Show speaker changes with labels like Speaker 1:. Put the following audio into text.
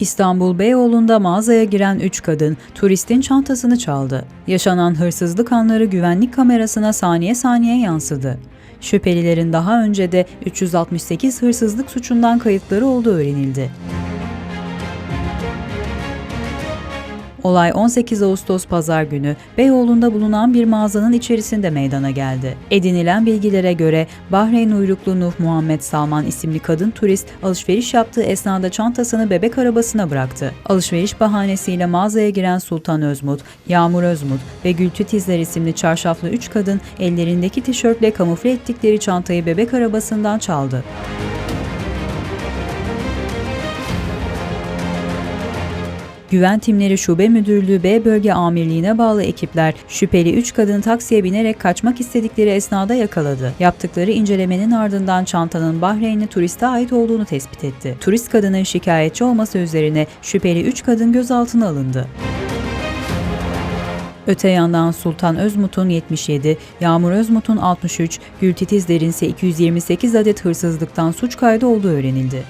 Speaker 1: İstanbul Beyoğlu'nda mağazaya giren 3 kadın turistin çantasını çaldı. Yaşanan hırsızlık anları güvenlik kamerasına saniye saniye yansıdı. Şüphelilerin daha önce de 368 hırsızlık suçundan kayıtları olduğu öğrenildi. Olay 18 Ağustos pazar günü Beyoğlu'nda bulunan bir mağazanın içerisinde meydana geldi. Edinilen bilgilere göre Bahreyn uyruklu Nuh Muhammed Salman isimli kadın turist alışveriş yaptığı esnada çantasını bebek arabasına bıraktı. Alışveriş bahanesiyle mağazaya giren Sultan Özmut, Yağmur Özmut ve Gültü Tizler isimli çarşaflı 3 kadın ellerindeki tişörtle kamufle ettikleri çantayı bebek arabasından çaldı. Güven timleri Şube Müdürlüğü B Bölge Amirliğine bağlı ekipler şüpheli 3 kadın taksiye binerek kaçmak istedikleri esnada yakaladı. Yaptıkları incelemenin ardından çantanın Bahreynli turiste ait olduğunu tespit etti. Turist kadının şikayetçi olması üzerine şüpheli 3 kadın gözaltına alındı. Öte yandan Sultan Özmut'un 77, Yağmur Özmut'un 63, Gültitizler'in ise 228 adet hırsızlıktan suç kaydı olduğu öğrenildi.